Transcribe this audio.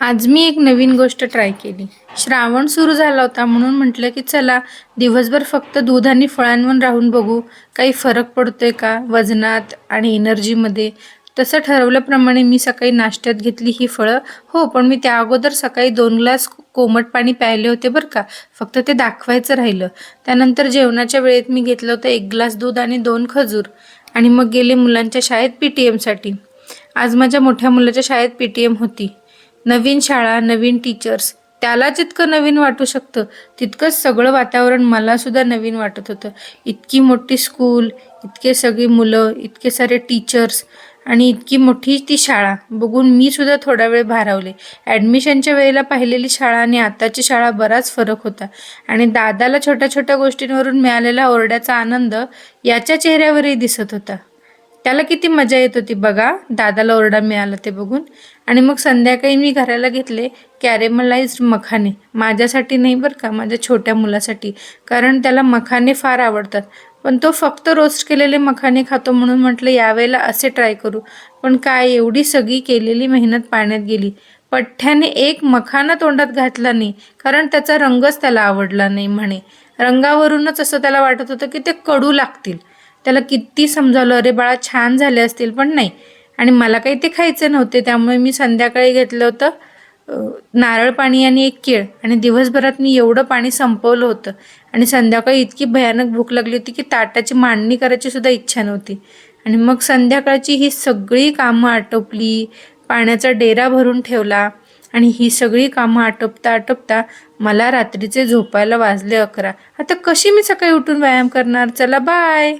आज मी एक नवीन गोष्ट ट्राय केली. श्रावण सुरू झाला होता म्हणून म्हटलं की चला दिवसभर फक्त दूध आणि फळांवर राहून बघू. काही फरक पडतोय का? वजनात आणि एनर्जीमध्ये तसं ठरवल्याप्रमाणे मी सकाळी नाश्त्यात घेतली ही फळं. हो पण मी त्या अगोदर सकाळी दोन ग्लास कोमट पाणी प्यायले होते बरं का. फक्त ते दाखवायचं राहिलं. त्यानंतर जेवणाच्या वेळेत मी घेतलं होतं एक ग्लास दूध आणि दोन खजूर. आणि मग गेले मुलांच्या शाळेत पी टी एमसाठी आज माझ्या मोठ्या मुलाच्या शाळेत पी टी एम होती. नवीन शाळा नवीन टीचर्स त्याला जितकं नवीन वाटू शकतं. तितकंच सगळं वातावरण मला सुद्धा नवीन वाटत होतं. इतकी मोठी स्कूल इतके सगळी मुलं इतके सारे टीचर्स आणि इतकी मोठी ती शाळा. बघून मी सुद्धा थोडा वेळ भारावले. ॲडमिशनच्या वेळेला पाहिलेली शाळा आणि आताची शाळा बराच फरक होता. आणि दादाला छोट्या छोट्या गोष्टींवरून मिळालेला ओरड्याचा आनंद याच्या चेहऱ्यावरही दिसत होता. त्याला किती मजा येत होती बघा. दादाला ओरडा मिळाला ते बघून. आणि मग संध्याकाळी मी घराला घेतले कॅरेमलाइज्ड मखाने. माझ्यासाठी नाही बरं का माझ्या छोट्या मुलासाठी. कारण त्याला मखाने फार आवडतात. पण तो फक्त रोस्ट केलेले मखाने खातो म्हणून म्हटलं यावेळेला असे ट्राय करू. पण काय एवढी सगळी केलेली मेहनत पाण्यात गेली. पठ्ठ्याने एक मखाना तोंडात घातला नाही कारण त्याचा रंगच त्याला आवडला नाही म्हणे. रंगावरूनच असं त्याला वाटत होतं की ते कडू लागतील. त्याला किती समजावलं अरे बाळा छान झाले असतील पण नाही. आणि मला काही ते खायचे नव्हते त्यामुळे मी संध्याकाळी घेतलं होतं नारळ पाणी आणि एक केळ. आणि दिवसभरात मी एवढं पाणी संपवलं होतं. आणि संध्याकाळी इतकी भयानक भूक लागली होती की ताटाची मांडणी करायची सुद्धा इच्छा नव्हती. आणि मग संध्याकाळची ही सगळी कामं आटोपली पाण्याचा डेरा भरून ठेवला. आणि ही सगळी कामं आटोपता आटोपता मला रात्रीचे झोपायला वाजले अकरा. आता कशी मी सकाळी उठून व्यायाम करणार? चला बाय!